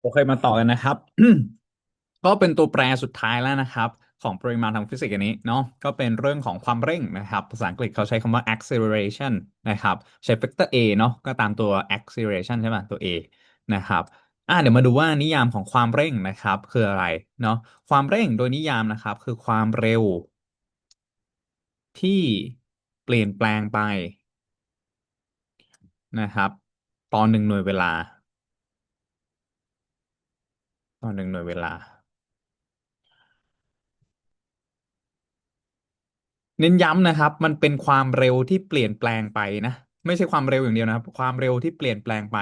โอเคมาต่อกันนะครับ ก็เป็นตัวแปรสุดท้ายแล้วนะครับ ของปริมาณทางฟิสิกส์อันนี้เนาะก็เป็นเรื่องของความเร่งนะครับ ภาษาอังกฤษเขาใช้คำว่า acceleration นะครับ ใช้ vector a เนาะก็ตามตัว acceleration ใช่ไหมตัว a นะครับอะเดี๋ยวมาดูว่านิยามของความเร่งนะครับ คืออะไรเนาะความเร่งโดยนิยามนะครับ คือความเร็ว ที่เปลี่ยนแปลงไปนะครับต่อหนึ่งหน่วยเวลา ต่อหนึ่งหน่วยเวลา เน้นย้ำนะครับ มันเป็นความเร็วที่เปลี่ยนแปลงไปนะ ไม่ใช่ความเร็วอย่างเดียวนะครับ ความเร็วที่เปลี่ยนแปลงไป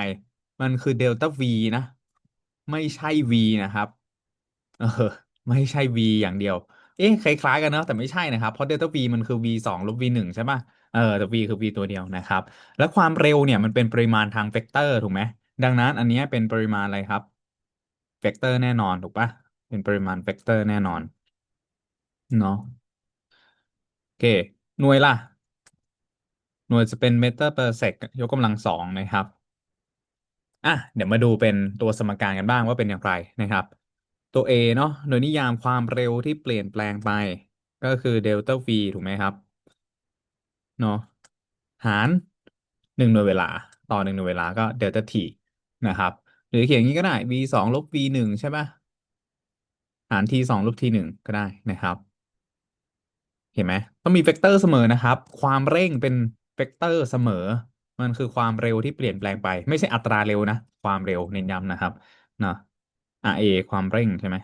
มันคือเดลต้า v นะ ไม่ใช่ v นะครับเออไม่ใช่ v อย่างเดียว เอ๊ะคล้ายๆกันเนาะแต่ไม่ใช่นะครับ เพราะเดลต้า v มันคือ v สองลบ v หนึ่งใช่ป่ะเออแต่ v คือ v ตัวเดียวนะครับ แล้วความเร็วเนี่ยมันเป็นปริมาณทางเวกเตอร์ถูกไหมดังนั้นอันนี้เป็นปริมาณอะไรครับ เวกเตอร์แน่นอนถูกป่ะเป็นปริมาณเวกเตอร์แน่นอนเนาะโอเค หน่วยล่ะ หน่วยจะเป็นเมตร per sec ยกกำลังสองนะครับอะเดี๋ยวมาดูเป็นตัวสมการกันบ้างว่าเป็นอย่างไรนะครับ ตัว A เนาะโดยนิยามความเร็วที่เปลี่ยนแปลงไป ก็คือเดลต้า v ถูกไหมครับเนาะหารหนึ่งหน่วยเวลา ต่อหนึ่งหน่วยเวลาก็เดลต้า t นะครับ หรือเขียนอย่างนี้ก็ได้ v สองลบ v หนึ่งใช่ปะหาร t สองลบ t หนึ่งก็ได้นะครับ เห็นไหมต้องมีเวกเตอร์เสมอนะครับ ความเร่งเป็นเวกเตอร์เสมอ มันคือความเร็วที่เปลี่ยนแปลงไป ไม่ใช่อัตราเร็วนะ ความเร็วเน้นย้ำนะครับเนาะ RA ความเร่งใช่ไหม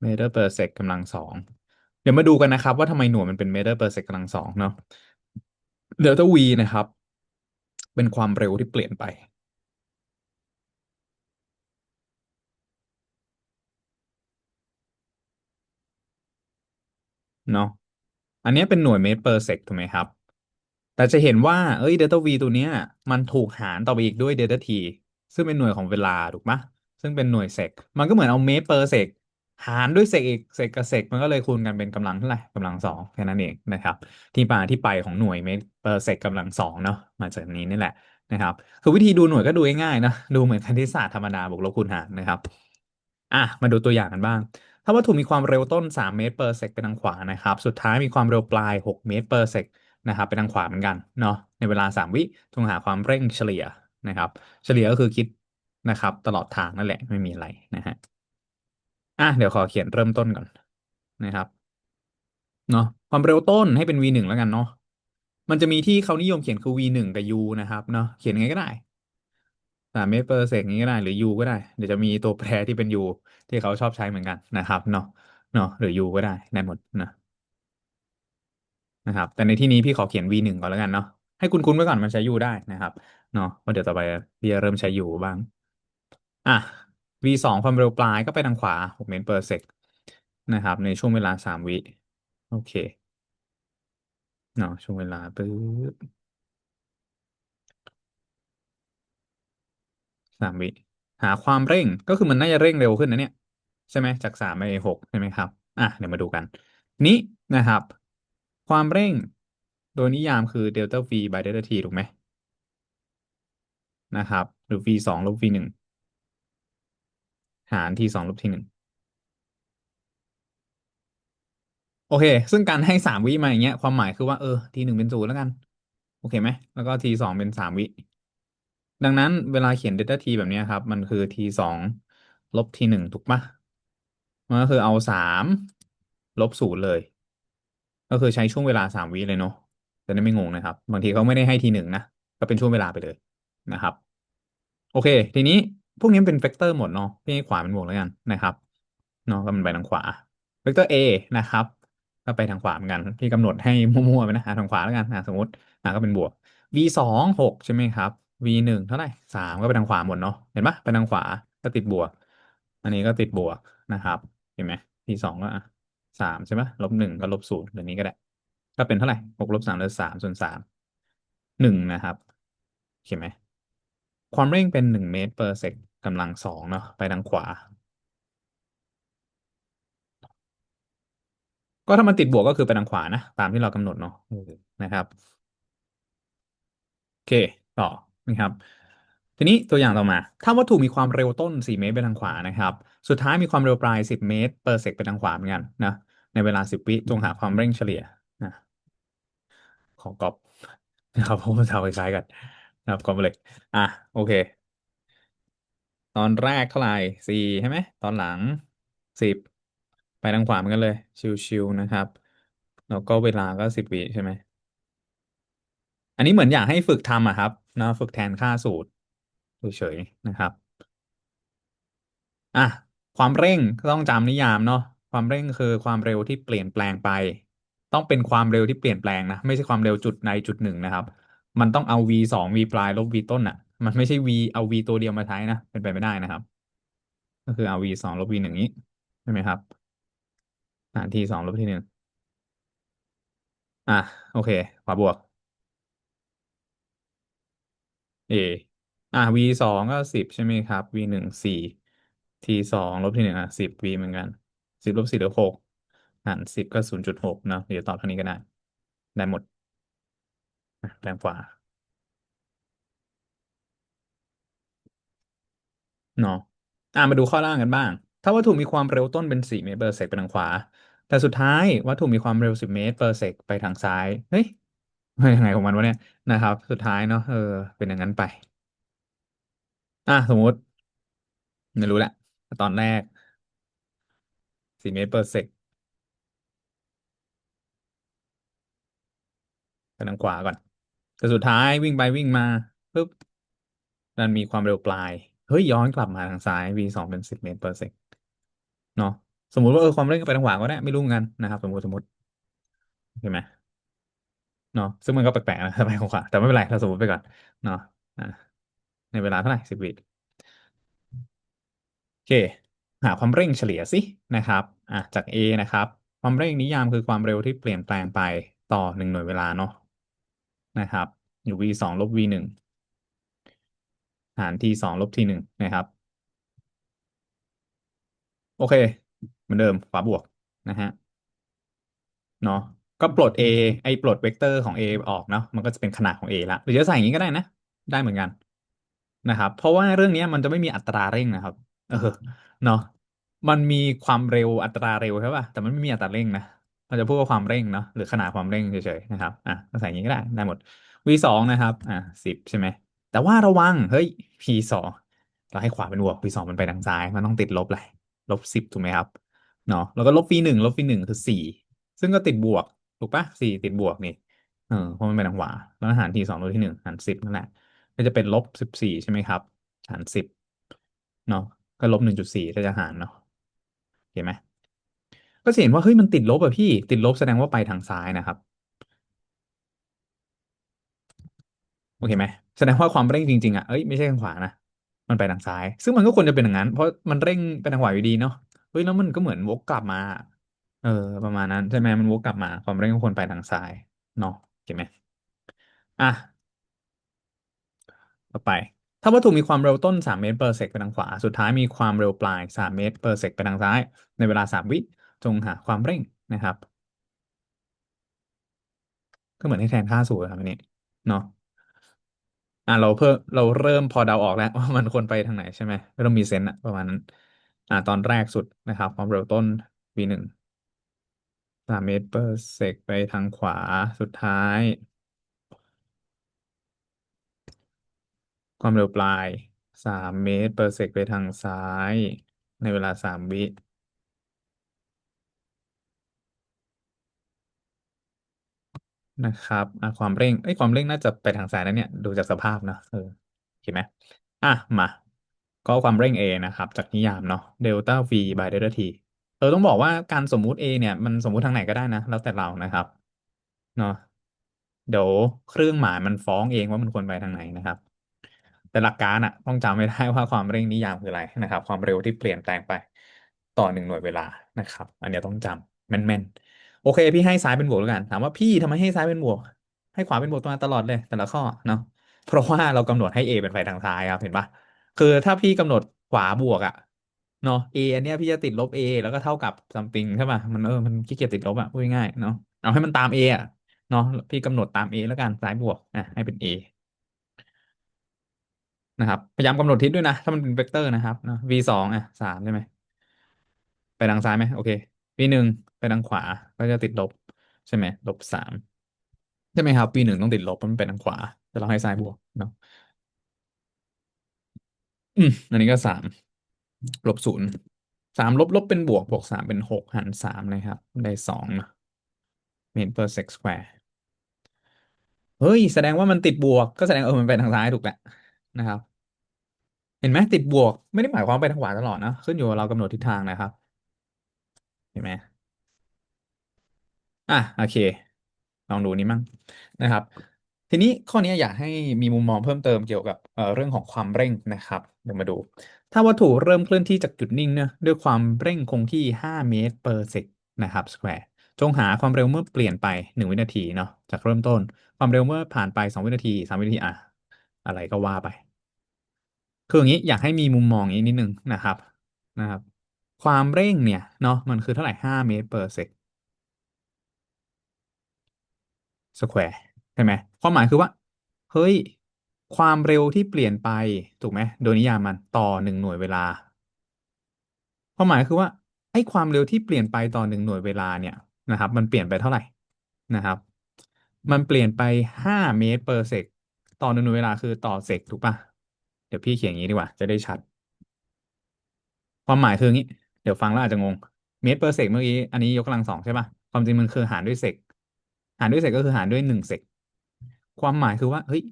เมตร per sec กำลังสอง เดี๋ยวมาดูกันนะครับ ว่าทำไมหน่วยมันเป็นเมตร per sec กำลังสองเนาะ เดลต้า v นะครับ เป็นความเร็วที่เปลี่ยนไปเนาะอันนี้เป็นหน่วยเมตร per sec ถูกไหมครับ แต่จะเห็นว่าเอ้ยเดลต้า v ตัวเนี้ย มันถูกหารต่อไปอีกด้วยเดลต้า t ซึ่งเป็นหน่วยของเวลาถูกปะซึ่งเป็นหน่วยเซกมันก็เหมือนเอาเมตรเปอร์เซก หารด้วยเซกอีกเซกกับเซกมันก็เลยคูณกันเป็นกำลังเท่าไหร่กำลังสองแค่นั้นเองนะครับ ที่มาที่ไปของหน่วยเมตรเปอร์เซกกำลังสองเนาะมาจากนี้นี่แหละนะครับคือวิธีดูหน่วยก็ดูง่ายๆนะดูเหมือนคณิตศาสตร์ธรรมดาบวกลบคูณหารนะครับอะมาดูตัวอย่างกันบ้าง ถ้าวัตถุมีความเร็วต้น 3 เมตร per sec เป็นทางขวานะครับ สุดท้ายมีความเร็วปลาย 6 เมตร per sec นะครับเป็นทางขวาเหมือนกันเนาะในเวลา 3 วิจงหาความเร่งเฉลี่ยนะครับ เฉลี่ยก็คือคิดนะครับ ตลอดทางนั่นแหละไม่มีอะไรนะฮะ อะเดี๋ยวขอเขียนเริ่มต้นก่อนนะครับเนาะความเร็วต้นให้เป็น v หนึ่งแล้วกันเนาะมันจะมีที่เขานิยมเขียนคือ v หนึ่งกับ u นะครับเนาะเขียนยังไงก็ได้สามเมตร per sec นี้ก็ได้หรือ u ก็ได้ เดี๋ยวจะมีตัวแปรที่เป็น u ที่เขาชอบใช้เหมือนกันนะครับเนาะเนาะหรือ u ก็ได้ได้หมดนะนะครับ แต่ในที่นี้พี่ขอเขียน v หนึ่งก่อนแล้วกันเนาะให้คุณคุ้นไว้ก่อนมันใช้ u ได้นะครับเนาะเพราะเดี๋ยวต่อไปพี่จะเริ่มใช้ u บ้าง อะ v สองความเร็วปลายก็ไปทางขวา 6 เมตร per sec นะครับ ในช่วงเวลาสามวิ โอเคเนาะช่วงเวลาปึ๊บสามวิ หาความเร่งก็คือมันน่าจะเร่งเร็วขึ้นนะเนี่ย ใช่ไหมจากสามไปหกใช่ไหมครับ อะเดี๋ยวมาดูกัน นี้นะครับ ความเร่งโดยนิยามคือเดลต้า v by เดลต้า t ถูกไหมนะครับ หรือ v สองลบ v หนึ่ง หาร t สองลบ t หนึ่งโอเค ซึ่งการให้สามวิมาอย่างเงี้ย ความหมายคือว่าเออ t หนึ่งเป็นศูนย์แล้วกัน โอเคไหม แล้วก็ t สองเป็นสามวิ ดังนั้นเวลาเขียน delta t แบบเนี้ยครับ มันคือ t สองลบ t หนึ่งถูกปะมันก็คือเอาสามลบศูนย์เลย ก็คือใช้ช่วงเวลาสามวิเลยเนาะจะได้ไม่งงนะครับ บางทีเขาไม่ได้ให้ทีหนึ่งนะ ก็เป็นช่วงเวลาไปเลยนะครับ โอเค ทีนี้ พวกนี้เป็นเวกเตอร์หมดเนาะพี่ให้ขวาเป็นบวกแล้วกันนะครับเนาะก็มันไปทางขวาเวกเตอร์ A นะครับ ก็ไปทางขวาเหมือนกันพี่กำหนดให้มั่วๆไปนะหาทางขวาแล้วกันนะสมมติอะก็เป็นบวก v สองหกใช่ไหมครับ v หนึ่งเท่าไหร่สามก็ไปทางขวาหมดเนาะเห็นปะไปทางขวาก็ติดบวก อันนี้ก็ติดบวกนะครับ เห็นไหม v สองก็อะสามใช่ไหมลบหนึ่งก็ลบศูนย์เดี๋ยวนี้ก็ได้ ก็เป็นเท่าไหร่หกลบสามเหลือสามส่วนสามหนึ่งนะครับเห็นไหม ความเร่งเป็นหนึ่งเมตร per sec กำลังสองเนาะไปทางขวา ก็ถ้ามันติดบวกก็คือไปทางขวานะ ตามที่เรากำหนดเนาะนะครับ โอเคต่อนะครับทีนี้ตัวอย่างต่อมา ถ้าวัตถุมีความเร็วต้น 4 เมตรไปทางขวานะครับ สุดท้ายมีความเร็วปลาย 10 เมตรเปอร์เซกไปทางขวาเหมือนกันนะ ในเวลา 10 วิจงหาความเร่งเฉลี่ยนะ ของกอบนะครับเพราะว่าทำคล้ายกัน ครับกอบเลยอะโอเค ตอนแรกเท่าไหร่สี่ใช่ไหมตอนหลังสิบไปทางขวาเหมือนกันเลย ชิวๆนะครับ แล้วก็เวลาก็สิบวิใช่ไหม อันนี้เหมือนอยากให้ฝึกทำอะครับนะฝึกแทนค่าสูตรเฉยๆนะครับอะความเร่งก็ต้องจำนิยามเนาะความเร่งคือความเร็วที่เปลี่ยนแปลงไป ต้องเป็นความเร็วที่เปลี่ยนแปลงนะ ไม่ใช่ความเร็วจุดใดจุดหนึ่งนะครับ มันต้องเอา v สอง v ปลายลบ v ต้นอะ มันไม่ใช่ v เอา v ตัวเดียวมาใช้นะ เป็นไปไม่ได้นะครับ ก็คือเอา v สองลบ v หนึ่งนี้ใช่ไหมครับหารที่สองลบทีหนึ่งอะโอเค ขวาบวก a อะ v สองก็สิบใช่ไหมครับ v หนึ่งสี่ t สองลบทีหนึ่งอะสิบ v เหมือนกันสิบลบสี่เหลือหกหารสิบก็ศูนย์จุดหกเนาะเดี๋ยวตอบเท่านี้ก็ได้ ได้หมด แรงขวาเนาะอะมาดูข้อล่างกันบ้าง ถ้าวัตถุมีความเร็วต้นเป็นสี่เมตรเปอร์เซกไปทางขวา แต่สุดท้ายวัตถุมีความเร็วสิบเมตรเปอร์เซกไปทางซ้ายเฮ้ยยังไงของมันวะเนี่ยนะครับ สุดท้ายเนาะเออเป็นอย่างนั้นไป อะสมมติไม่รู้แหละตอนแรกสี่เมตรเปอร์เซกไปทางขวาก่อน แต่สุดท้ายวิ่งไปวิ่งมาปุ๊บมันมีความเร็วปลาย เฮ้ยย้อนกลับมาทางซ้าย v สองเป็นสิบเมตร per sec เนาะสมมุติว่าเออความเร่งไปทางขวาก็ได้ไม่รู้เหมือนกันนะครับ สมมติสมมติเห็นไหมเนาะซึ่งมันก็แปลกๆนะไปทางขวาแต่ไม่เป็นไรเราสมมติไปก่อนเนาะอะในเวลาเท่าไหร่สิบวิโอเค หาความเร่งเฉลี่ยสินะครับอะจาก a นะครับ ความเร่งนิยามคือความเร็วที่เปลี่ยนแปลงไปต่อหนึ่งหน่วยเวลาเนาะ นะครับ อยู่ v สองลบ v หนึ่งหารที่สองลบที่หนึ่งนะครับ โอเค เหมือนเดิมฝาบวกนะฮะเนาะก็ปลด a ไอ้ปลดเวกเตอร์ของ a ออกเนาะมันก็จะเป็นขนาดของ a ละหรือจะใส่อย่างนี้ก็ได้นะ ได้เหมือนกันนะครับ เพราะว่าเรื่องนี้มันจะไม่มีอัตราเร่งนะครับ เออเนาะมันมีความเร็วอัตราเร็วใช่ป่ะแต่มันไม่มีอัตราเร่งนะ เราจะพูดว่าความเร่งเนาะหรือขนาดความเร่งเฉยๆนะครับอะก็ใส่อย่างนี้ก็ได้ได้หมด v สองนะครับอะสิบใช่ไหมแต่ว่าระวังเฮ้ย p สองเราให้ขวาเป็นบวก v สองมันไปทางซ้ายมันต้องติดลบเลยลบสิบถูกไหมครับเนาะแล้วก็ลบ v หนึ่งลบ v หนึ่งคือสี่ซึ่งก็ติดบวกถูกปะสี่ติดบวกนี่เออเพราะมันเป็นทางขวาแล้วหารทีสองลบที่หนึ่งหารสิบนั่นแหละก็จะเป็นลบสิบสี่ใช่ไหมครับ หารสิบเนาะก็ลบหนึ่งจุดสี่ถ้าจะหารเนาะเห็นไหม ก็จะเห็นว่าเฮ้ยมันติดลบอะพี่ ติดลบแสดงว่าไปทางซ้ายนะครับ โอเคไหมแสดงว่าความเร่งจริงๆอะเอ้ยไม่ใช่ทางขวานะมันไปทางซ้าย ซึ่งมันก็ควรจะเป็นอย่างนั้น เพราะมันเร่งไปทางขวาอยู่ดีเนาะเฮ้ยแล้วมันก็เหมือนวกกลับมา เออ ประมาณนั้นใช่ไหมมันวกกลับมา ความเร่งก็ควรไปทางซ้ายเนาะโอเคไหมอะต่อไป ถ้าวัตถุมีความเร็วต้นสามเมตรเปอร์เซกไปทางขวา สุดท้ายมีความเร็วปลายสามเมตรเปอร์เซกไปทางซ้าย ในเวลาสามวิ จงหาความเร่งนะครับ ก็เหมือนให้แทนค่าสูตรครับอันนี้เนาะอะเราเพิ่มเราเริ่มพอเดาออกแล้วว่ามันควรไปทางไหนใช่ไหมเริ่มมีเซนส์อะประมาณนั้นอ่าตอนแรกสุดนะครับ ความเร็วต้น v หนึ่งสามเมตรเปอร์เซกไปทางขวาสุดท้าย ความเร็วปลายสามเมตรเปอร์เซกไปทางซ้าย ในเวลาสามวิ นะครับอะความเร่งไอ้ยความเร่งน่าจะไปทางซ้ายแล้วเนี่ย ดูจากสภาพนะเออเห็นไหมอะมา ก็ความเร่ง a นะครับ จากนิยามเนาะเดลต้า v by เดลต้า t เออต้องบอกว่าการสมมุติ A เนี่ย มันสมมุติทางไหนก็ได้นะ แล้วแต่เรานะครับเนาะเดี๋ยวเครื่องหมายมันฟ้องเองว่ามันควรไปทางไหนนะครับ แต่หลักการอะต้องจำไม่ได้ว่าความเร่งนิยามคืออะไรนะครับ ความเร็วที่เปลี่ยนแปลงไปต่อหนึ่งหน่วยเวลานะครับ อันนี้ต้องจำแม่นๆ โอเค พี่ให้ซ้ายเป็นบวกแล้วกัน ถามว่าพี่ทำไมให้ซ้ายเป็นบวก ให้ขวาเป็นบวกมาตลอดเลย แต่ละข้อเนาะเพราะว่าเรากำหนดให้ A เป็นไฟทางซ้ายครับเห็นปะคือถ้าพี่กำหนดขวาบวกอะเนาะ A อันเนี้ยพี่จะติดลบ A แล้วก็เท่ากับ something ใช่ป่ะมันเออมันขี้เกียจติดลบอะพูดง่ายเนาะเอาให้มันตาม A อะเนาะพี่กำหนดตาม A แล้วกันซ้ายบวกอะให้เป็น A นะครับพยายามกำหนดทิศด้วยนะ ถ้ามันเป็นเวกเตอร์นะครับนะ v สองอะสามใช่ไหมไปทางซ้ายไหมโอเค v หนึ่ง ไปทางขวา ก็จะติดลบ ใช่ไหมลบสามใช่ไหมครับ v หนึ่งต้องติดลบเพราะมันเป็นทางขวาแต่เราให้ซ้ายบวกเนาะอืมอันนี้ก็สามลบศูนย์สามลบลบเป็นบวกบวกสามเป็นหกหารสามนะครับ ได้สองนะเมตร per sec square เฮ้ย แสดงว่ามันติดบวกก็แสดงเออมันไปทางซ้ายถูกแหละนะครับ เห็นไหมติดบวก ไม่ได้หมายความไปทางขวาตลอดนะ ขึ้นอยู่กับเรากำหนดทิศทางนะครับ เห็นไหม อะโอเค ลองดูนี้มั่งนะครับ ทีนี้ข้อนี้อยากให้มีมุมมองเพิ่มเติมเกี่ยวกับเอ่อเรื่องของความเร่งนะครับเดี๋ยวมาดู ถ้าวัตถุเริ่มเคลื่อนที่จากจุดนิ่งเนี่ยด้วยความเร่งคงที่ 5 เมตร per sec นะครับ square จงหาความเร็วเมื่อเปลี่ยนไป 1 วินาทีเนาะจากเริ่มต้น ความเร็วเมื่อผ่านไป 2 วินาที 3 วินาทีอะอะไรก็ว่าไป คืออย่างนี้อยากให้มีมุมมองอย่างนี้นิดนึงนะครับนะครับ ความเร่งเนี่ยเนาะมันคือเท่าไหร่ห้าเมตร per sec square ใช่ไหมความหมายคือว่า เฮ้ย ความเร็วที่เปลี่ยนไปถูกไหมโดยนิยามมันต่อหนึ่งหน่วยเวลา ความหมายคือว่าไอ้ความเร็วที่เปลี่ยนไปต่อหนึ่งหน่วยเวลาเนี่ยนะครับ มันเปลี่ยนไปเท่าไหร่นะครับ มันเปลี่ยนไปห้าเมตร per sec ต่อหนึ่งหน่วยเวลาคือต่อเซกถูกป่ะเดี๋ยวพี่เขียนอย่างนี้ดีกว่า จะได้ชัด ความหมายคืออย่างนี้ เดี๋ยวฟังแล้วอาจจะงงเมตรเปอร์เซกเมื่อกี้อันนี้ยกกำลังสองใช่ป่ะความจริงมันคือหารด้วยเซก หารด้วยเซกก็คือหารด้วยหนึ่งเซกความหมายคือว่าเฮ้ย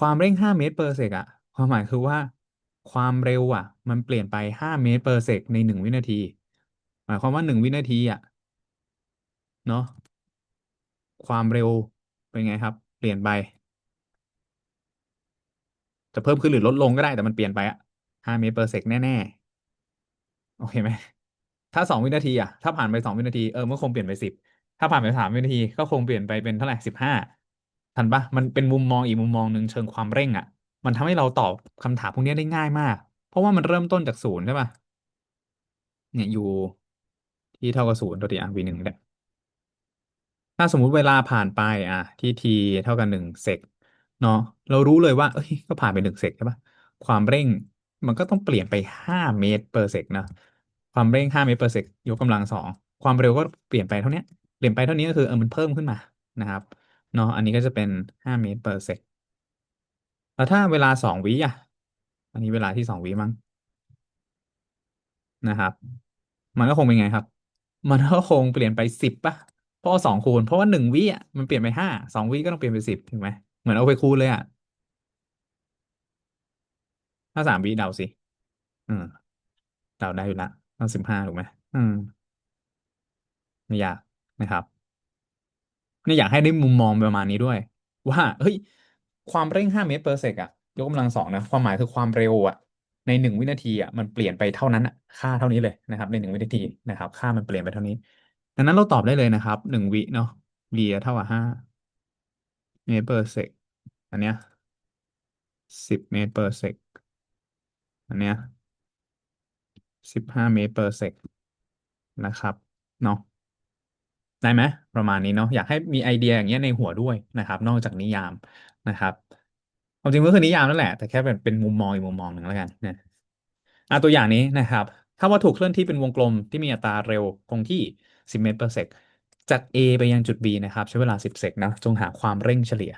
ความเร่งห้าเมตรเปอร์เซกอะความหมายคือว่า ความเร็วอะมันเปลี่ยนไปห้าเมตรเปอร์เซกในหนึ่งวินาที หมายความว่าหนึ่งวินาทีอะเนาะความเร็วเป็นไงครับ เปลี่ยนไปจะเพิ่มขึ้นหรือลดลงก็ได้แต่มันเปลี่ยนไปอะห้าเมตรเปอร์เซกแน่ๆโอเคไหมถ้าสองวินาทีอะถ้าผ่านไปสองวินาทีเออมันคงเปลี่ยนไปสิบ ถ้าผ่านไปสามวินาทีก็คงเปลี่ยนไปเป็นเท่าไหร่สิบห้าทันปะมันเป็นมุมมองอีกมุมมองหนึ่งเชิงความเร่งอะ มันทำให้เราตอบคำถามพวกนี้ได้ง่ายมาก เพราะว่ามันเริ่มต้นจากศูนย์ใช่ปะเนี่ยอยู่ที่เท่ากับศูนย์ตัวที่อะวีหนึ่งเนี่ยถ้าสมมุติเวลาผ่านไปอะ ที่ทีเท่ากันหนึ่งเซกเนาะเรารู้เลยว่า เอ้ย ก็ผ่านไปหนึ่งเซกใช่ปะความเร่งมันก็ต้องเปลี่ยนไปห้าเมตรเปอร์เซกนะความเร่งห้าเมตรเปอร์เซกยกกำลังสองความเร็วก็เปลี่ยนไปเท่านี้ เปลี่ยนไปเท่านี้ก็คือเออมันเพิ่มขึ้นมานะครับเนาะอันนี้ก็จะเป็นห้าเมตรเปอร์เซกแล้วถ้าเวลาสองวิอะ อันนี้เวลาที่สองวิมั้งนะครับ มันก็คงเป็นไงครับ มันก็คงเปลี่ยนไปสิบป่ะเพราะว่าสองคูณ เพราะว่าหนึ่งวิอะมันเปลี่ยนไปห้าสองวิก็ต้องเปลี่ยนไปสิบถูกไหมเหมือนเอาไปคูณเลยอะถ้าสามวิเดาสิอืมเดาได้อยู่ละต้องสิบห้าถูกไหมอืมไม่ยาก นะครับนี่อยากให้ได้มุมมองประมาณนี้ด้วย ว่าเฮ้ยความเร่งห้าเมตรเปอร์เซกอะยกกำลังสองนะความหมายคือความเร็วอะในหนึ่งวินาทีอะมันเปลี่ยนไปเท่านั้นอะค่าเท่านี้เลยนะครับ ในหนึ่งวินาทีนะครับ ค่ามันเปลี่ยนไปเท่านี้ดังนั้นเราตอบได้เลยนะครับหนึ่งวิเนาะ v เท่ากับห้าเมตรเปอร์เซกอันเนี้ยสิบเมตร per sec อันเนี้ยสิบห้าเมตร per sec นะครับเนาะ ได้ไหมประมาณนี้เนาะอยากให้มีไอเดียอย่างเงี้ยในหัวด้วยนะครับ นอกจากนิยามนะครับความจริงก็คือนิยามนั่นแหละ แต่แค่เป็นเป็นมุมมองอีกมุมมองหนึ่งแล้วกันนะอะตัวอย่างนี้นะครับ ถ้าวัตถุเคลื่อนที่เป็นวงกลมที่มีอัตราเร็วคงที่สิบเมตร per sec จาก A ไปยังจุด B นะครับ ใช้เวลาสิบเซกนะจงหาความเร่งเฉลี่ย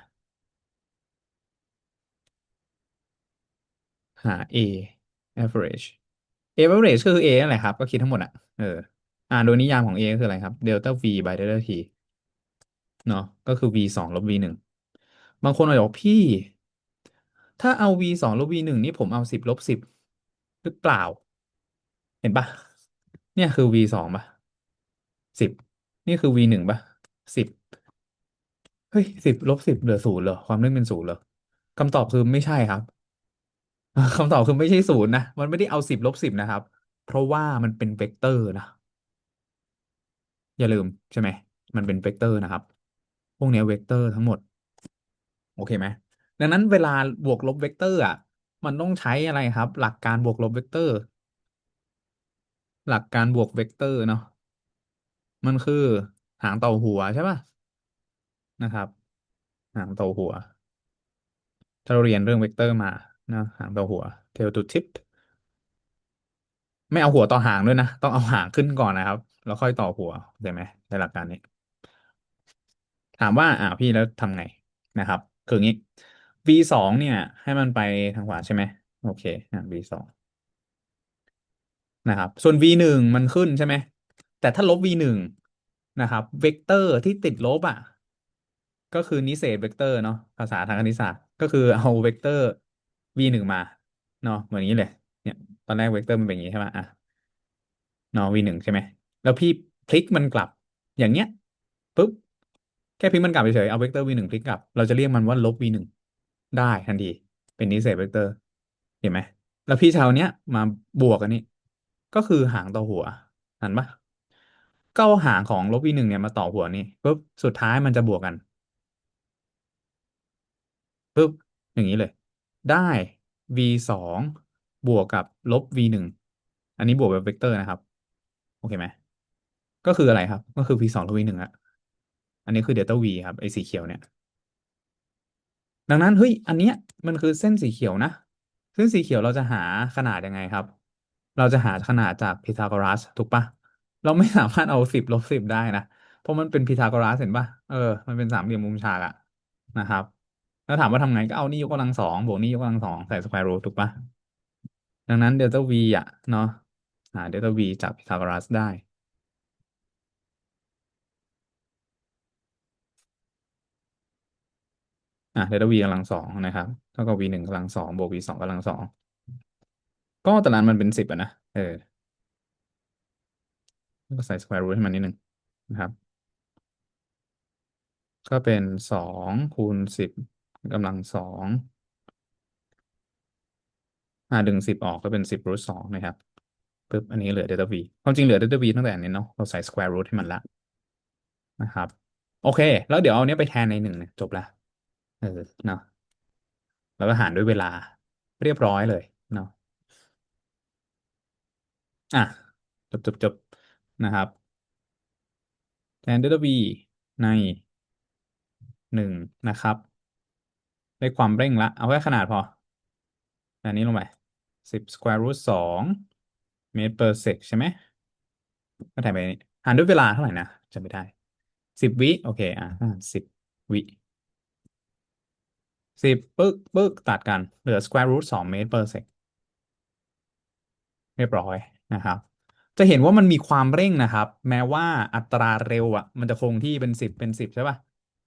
หา A average average ก็คือ A นั่นแหละครับ ก็คิดทั้งหมดอะเออ อ่าโดยนิยามของ A ก็คืออะไรครับ delta V by delta T เนาะก็คือ V สองลบ V หนึ่งบางคนอาจจะบอกพี่ ถ้าเอา V สองลบ V หนึ่งนี่ผมเอาสิบลบสิบหรือเปล่า เห็นปะเนี่ยคือ V สองปะสิบนี่คือ V หนึ่งปะสิบเฮ้ยสิบลบสิบเหลือศูนย์เหรอความเร่งเป็นศูนย์เหรอคำตอบคือไม่ใช่ครับคำตอบคือไม่ใช่ศูนย์นะ มันไม่ได้เอาสิบลบสิบนะครับ เพราะว่ามันเป็นเวกเตอร์นะ อย่าลืมใช่ไหม มันเป็นเวกเตอร์นะครับ พวกนี้เวกเตอร์ทั้งหมด โอเคไหมดังนั้นเวลาบวกลบเวกเตอร์อะ มันต้องใช้อะไรครับ หลักการบวกลบเวกเตอร์ หลักการบวกเวกเตอร์เนาะ มันคือหางต่อหัวใช่ป่ะ นะครับ หางต่อหัว ถ้าเราเรียนเรื่องเวกเตอร์มานะหางต่อหัว tail to tip ไม่เอาหัวต่อหางด้วยนะ ต้องเอาหางขึ้นก่อนนะครับ แล้วค่อยต่อหัวเข้ไหมในหลักการนี้ ถามว่าอ่าพี่แล้วทำไงนะครับ คืองี้ v สองเนี่ย ให้มันไปทางขวาใช่ไหมโอเคอ่า v สองนะครับ ส่วน v หนึ่งมันขึ้นใช่ไหมแต่ถ้าลบ v หนึ่งนะครับ เวกเตอร์ที่ติดลบอะ ก็คือนิเศษเวกเตอร์เนาะภาษาทางคณิตศาสตร์ก็คือเอาเวกเตอร์ v หนึ่งมาเนาะเหมือนนี้เลย อนแรกเวกเตอร์มันเป็นอย่างนี้ใช่ไหมอะนอ v หนึ่งใช่ไหมแล้วพี่พลิกมันกลับ อย่างเงี้ยปุ๊บแค่พลิกมันกลับเฉยๆเอาเวกเตอร์ v หนึ่งพลิกกลับ เราจะเรียกมันว่าลบ v หนึ่งได้ทันที เป็นนิเศษเวกเตอร์เห็นไหมแล้วพี่ชาวเนี้ยมาบวกอันนี้ ก็คือหางต่อหัวเห็นปะก็าหางของลบ v หนึ่งเนี่ยมาต่อหัวนี่ปุ๊บสุดท้ายมันจะบวกกันปุ๊บอย่างนี้เลย ได้ v สอง บวกกับลบ v หนึ่งอันนี้บวกแบบเวกเตอร์นะครับ โอเคไหมก็คืออะไรครับ ก็คือ v สองลบ v หนึ่งอะอันนี้คือเดลต้า v ครับไอสีเขียวเนี่ยดังนั้นเฮ้ยอันเนี้ยมันคือเส้นสีเขียวนะ เส้นสีเขียวเราจะหาขนาดยังไงครับ เราจะหาขนาดจากพีทาโกรัสถูกปะเราไม่สามารถเอาสิบลบสิบได้นะ เพราะมันเป็นพีทาโกรัสเห็นปะเออมันเป็นสามเหลี่ยมมุมฉากอะนะครับ แล้วถามว่าทำไงก็เอานี่ยกกำลังสองบวกนี่ยกกำลังสองใส่สแควร์รูทถูกปะ ดังนั้นเดลต้า v อะเนาะหาเดลต้า v จากพีทาโกรัสได้ อะเดลต้าวีกำลังสองนะครับเท่ากับ v หนึ่งกำลังสองบวก v สองกำลังสองก็ตารางมันเป็นสิบอะนะเออก็ใส่ square root ให้มันนิดนึงนะครับ ก็เป็นสองคูณสิบกำลังสอง อ่าดึงสิบออกก็เป็นสิบรูทสองนะครับปึ๊บอันนี้เหลือเดลต้า v ความจริงเหลือเดลต้า v ตั้งแต่นี้เนาะเราใส่ square root ให้มันละนะครับ โอเค แล้วเดี๋ยวเอาเนี้ยไปแทนในหนึ่งเนี่ยจบละเออเนาะแล้วก็หารด้วยเวลาเรียบร้อยเลยเนาะอะจบจบจบนะครับ แทนเดลต้า v ในหนึ่งนะครับ ได้ความเร่งละ เอาแค่ขนาดพออันนี้ลงไป สิบ square root สองเมตร per sec ใช่ไหมก็แทนไปนี้หารด้วยเวลาเท่าไหร่นะจำไม่ได้สิบวิ โอเค อะสิบวิสิบปึ๊กปึ๊กตัดกัน เหลือ square root สองเมตร per sec เรียบร้อยนะครับ จะเห็นว่ามันมีความเร่งนะครับ แม้ว่าอัตราเร็วอะ มันจะคงที่เป็นสิบเป็นสิบใช่ป่ะ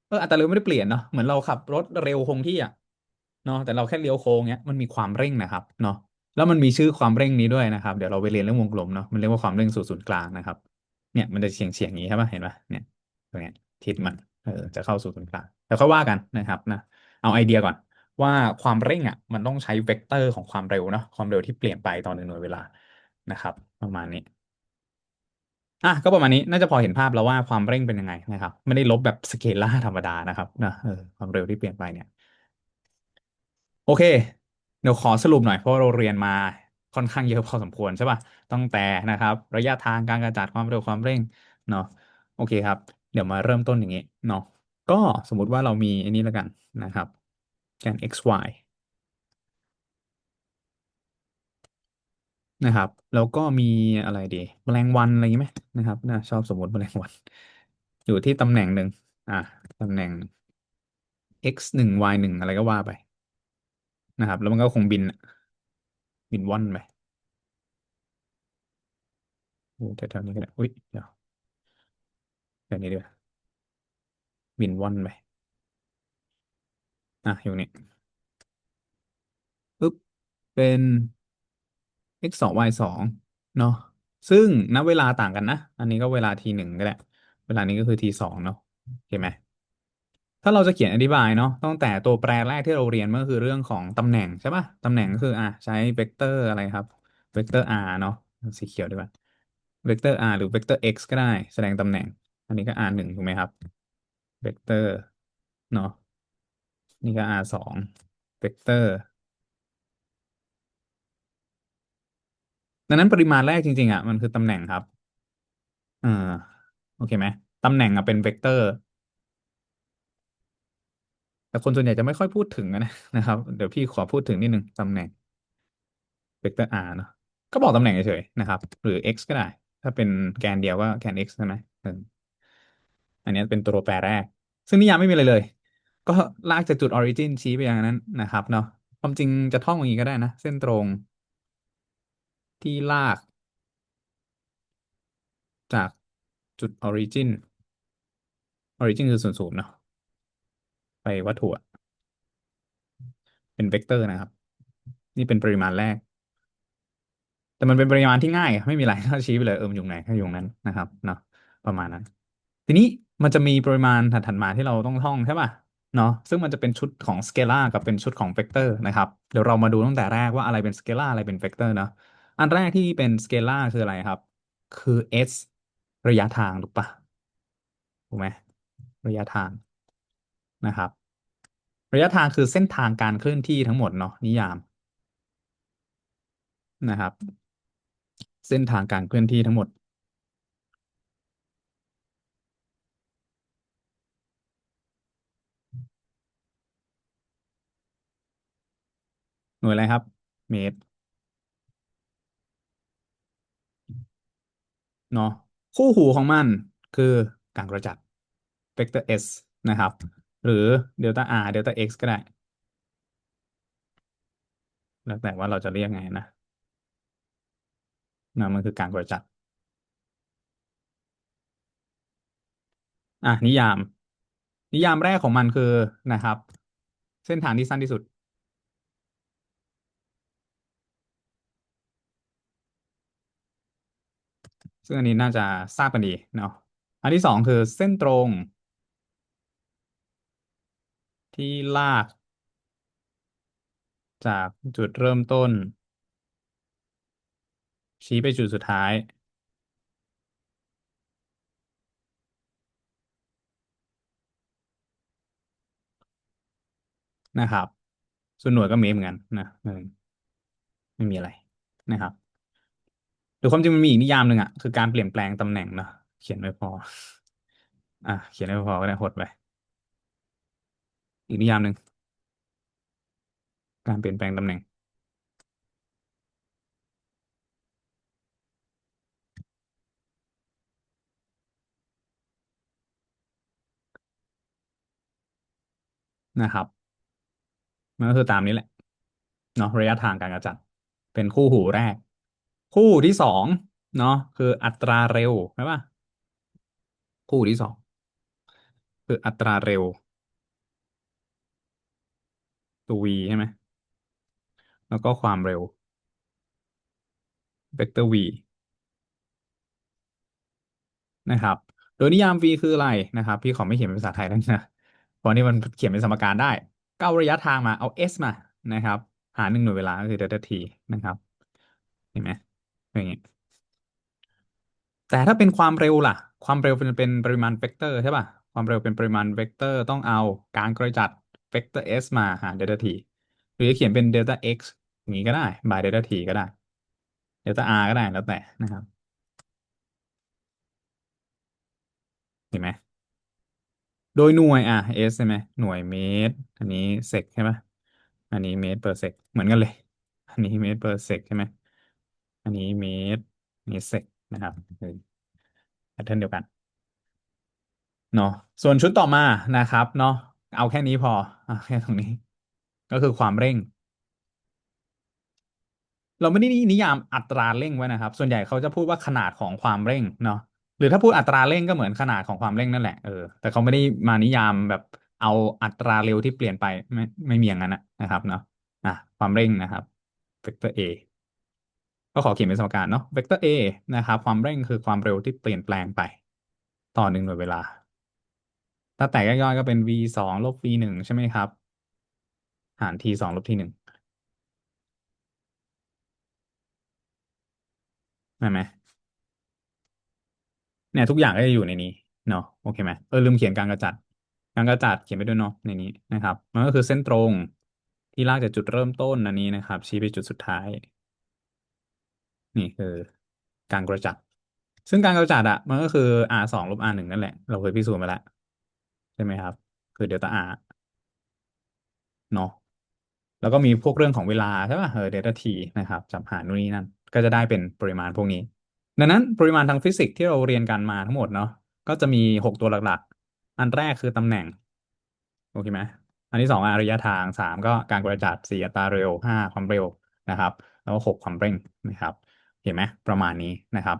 เอออัตราเร็วไม่ได้เปลี่ยนเนาะเหมือนเราขับรถเร็วคงที่อะเนาะแต่เราแค่เลี้ยวโค้งเนี้ยมันมีความเร่งนะครับเนาะ แล้วมันมีชื่อความเร่งนี้ด้วยนะครับ เดี๋ยวเราไปเรียนเรื่องวงกลมเนาะมันเรียกว่าความเร่งสู่ศูนย์กลางนะครับ เนี่ยมันจะเฉียงเฉียงอย่างนี้ใช่ป่ะเห็นป่ะเนี่ยตรงเนี้ยทิศมันเออจะเข้าสู่ศูนย์กลางแต่ค่อยว่ากันนะครับนะเอาไอเดียก่อน ว่าความเร่งอะมันต้องใช้เวกเตอร์ของความเร็วเนาะความเร็วที่เปลี่ยนไปต่อหนึ่งหน่วยเวลานะครับ ประมาณนี้อะก็ประมาณนี้น่าจะพอเห็นภาพแล้วว่าความเร่งเป็นยังไงนะครับ ไม่ได้ลบแบบสเกลล่าธรรมดานะครับนะเออความเร็วที่เปลี่ยนไปเนี่ย โอเค เดี๋ยวขอสรุปหน่อยเพราะเราเรียนมาค่อนข้างเยอะพอสมควรใช่ป่ะตั้งแต่นะครับ ระยะทางการกระจัดความเร็วความเร่งเนาะโอเคครับ เดี๋ยวมาเริ่มต้นอย่างนี้เนาะก็สมมุติว่าเรามีอันนี้แล้วกันนะครับแกน x y นะครับ แล้วก็มีอะไรดีแมลงวันอะไรอย่างนี้ไหมนะครับนะชอบสมมติแมลงวัน อยู่ที่ตำแหน่งหนึ่งอ่าตำแหน่ง x หนึ่ง y หนึ่งอะไรก็ว่าไป นะครับ แล้วมันก็คงบิน บินว่อนไปโอ้แถวๆนี้ก็ได้อุ้ยเดี๋ยวเดี๋ยวนี้ดีกว่าบินว่อนไปอะอยู่นี่ปึ๊บเป็น x สอง y สองเนาะซึ่งณเวลาต่างกันนะ อันนี้ก็เวลา t หนึ่งก็ได้ เวลานี้ก็คือ t สองเนาะเห็นไหม ถ้าเราจะเขียนอธิบายเนาะตั้งแต่ตัวแปรแรกที่เราเรียนมันก็คือเรื่องของตำแหน่งใช่ปะตำแหน่งก็คืออะใช้เวกเตอร์อะไรครับเวกเตอร์ r เนาะสีเขียวดีกว่าเวกเตอร์ r หรือเวกเตอร์ x ก็ได้แสดงตำแหน่ง อันนี้ก็ r หนึ่งถูกไหมครับเวกเตอร์เนาะนี่ก็ r สองเวกเตอร์ดังนั้นปริมาณแรกจริงๆอะมันคือตำแหน่งครับอ่าโอเคไหมตำแหน่งอะเป็นเวกเตอร์ แต่คนส่วนใหญ่จะไม่ค่อยพูดถึงนะนะครับ เดี๋ยวพี่ขอพูดถึงนิดนึงตำแหน่งเวกเตอร์ r เนาะก็บอกตำแหน่งเฉยๆนะครับ หรือ x ก็ได้ ถ้าเป็นแกนเดียวก็แกน x ใช่ไหมอันนี้เป็นตัวแปรแรก ซึ่งนิยามไม่มีอะไรเลย ก็ลากจากจุดออริจินชี้ไปอย่างนั้นนะครับเนาะความจริงจะท่องอย่างนี้ก็ได้นะ เส้นตรง ที่ลาก จากจุดออริจินออริจินคือศูนย์ศูนย์เนาะ ไปวัตถุเป็นเวกเตอร์นะครับ นี่เป็นปริมาณแรก แต่มันเป็นปริมาณที่ง่าย ไม่มีอะไรก็ชี้ไปเลยเออมอยู่ไหนก็อยู่ตรงนั้นนะครับเนาะประมาณนั้น ทีนี้มันจะมีปริมาณถัดมาที่เราต้องท่องใช่ป่ะเนาะซึ่งมันจะเป็นชุดของสเกลาร์กับเป็นชุดของเวกเตอร์นะครับ เดี๋ยวเรามาดูตั้งแต่แรกว่าอะไรเป็นสเกลาร์อะไรเป็นเวกเตอร์เนาะอันแรกที่เป็นสเกลาร์คืออะไรครับ คือ s ระยะทางถูกปะถูกไหมระยะทาง นะครับ ระยะทางคือเส้นทางการเคลื่อนที่ทั้งหมดเนาะนิยามนะครับ เส้นทางการเคลื่อนที่ทั้งหมด หน่วยอะไรครับ เมตรเนาะคู่หูของมันคือการกระจัดเวกเตอร์ s นะครับ หรือเดลต้า r เดลต้า x ก็ได้ แล้วแต่ว่าเราจะเรียกไงนะนะมันคือการกระจัด อะนิยาม นิยามแรกของมันคือนะครับ เส้นทางที่สั้นที่สุด ซึ่งอันนี้น่าจะทราบกันดีเนาะอันที่สองคือเส้นตรง ที่ลาก จากจุดเริ่มต้น ชี้ไปจุดสุดท้าย นะครับ ส่วนหน่วยก็เมตรเหมือนกันนะไม่มีอะไรนะครับหรือความจริงมันมีอีกนิยามหนึ่งอะคือการเปลี่ยนแปลงตำแหน่งเนาะเขียนไม่พอ อะเขียนไม่พอก็ได้หดไป อีกนิยามหนึ่งการเปลี่ยนแปลงตำแหน่ง นะครับมันก็คือตามนี้แหละเนาะระยะทางการกระจัด เป็นคู่หูแรก คู่ที่สองเนาะคืออัตราเร็วใช่ปะคู่ที่สองคืออัตราเร็ว ตัว v ใช่ไหม แล้วก็ความเร็วเวกเตอร์ v นะครับ โดยนิยาม v คืออะไรนะครับ พี่ขอไม่เขียนเป็นภาษาไทยแล้วนะ เพราะนี่มันเขียนเป็นสมการได้ก็เอาระยะทางมาเอา s มานะครับ หาหนึ่งหน่วยเวลาก็คือเดลต้า t นะครับ เห็นไหมอย่างนี้ แต่ถ้าเป็นความเร็วล่ะ ความเร็วเป็นเป็นปริมาณเวกเตอร์ใช่ป่ะ ความเร็วเป็นปริมาณเวกเตอร์ต้องเอาการกระจัด เวกเตอร์ s มาหาเดลต้า t หรือจะเขียนเป็นเดลต้า x อย่างนี้ก็ได้ by เดลต้า t ก็ได้เดลต้า r ก็ได้แล้วแต่นะครับเห็นไหมโดยหน่วยอะ s ใช่ไหมหน่วยเมตร อันนี้เซกใช่ไหมอันนี้เมตรเปอร์เซกเหมือนกันเลย อันนี้เมตรเปอร์เซกใช่ไหมอันนี้เมตรนนี้เซกนะครับแพทเทิร์นเดียวกันเนาะส่วนชุดต่อมานะครับเนาะ เอาแค่นี้พอเอาแค่ตรงนี้ ก็คือความเร่ง เราไม่ได้นิยามอัตราเร่งไว้นะครับ ส่วนใหญ่เขาจะพูดว่าขนาดของความเร่งเนาะหรือถ้าพูดอัตราเร่งก็เหมือนขนาดของความเร่งนั่นแหละเออแต่เขาไม่ได้มานิยามแบบเอาอัตราเร็วที่เปลี่ยนไปไม่ไม่มีอย่างนั้นนะครับเนาะอะความเร่งนะครับเวกเตอร์ a ก็ขอเขียนเป็นสมการเนาะเวกเตอร์ a นะครับ ความเร่งคือความเร็วที่เปลี่ยนแปลงไป ต่อหนึ่งหน่วยเวลา ถ้าแตกย่อยๆก็เป็น v สองลบ v หนึ่งใช่ไหมครับ หาร t สองลบ t หนึ่งใช่ไหมเนี่ยทุกอย่างก็จะอยู่ในนี้เนาะโอเคไหมเออลืมเขียนการกระจัด การกระจัดเขียนไปด้วยเนาะในนี้นะครับมันก็คือเส้นตรงที่ลากจากจุดเริ่มต้นอันนี้นะครับ ชี้ไปจุดสุดท้าย นี่คือการกระจัด ซึ่งการกระจัดอะมันก็คือ r สองลบ r หนึ่งนั่นแหละ เราเคยพิสูจน์มาแล้ว ใช่ไหมครับ คือเดลต้า r เนาะแล้วก็มีพวกเรื่องของเวลาใช่ป่ะเออเดลต้าทีนะครับจับหารนู่นนี่นั่น ก็จะได้เป็นปริมาณพวกนี้ ดังนั้นปริมาณทางฟิสิกส์ที่เราเรียนกันมาทั้งหมดเนาะก็จะมีหกตัวหลักๆ อันแรกคือตำแหน่งโอเคไหมอันที่สองอระยะทางสามก็การกระจัดสี่อัตราเร็วห้าความเร็วนะครับ แล้วก็หกความเร่งนะครับ เห็นไหมประมาณนี้นะครับ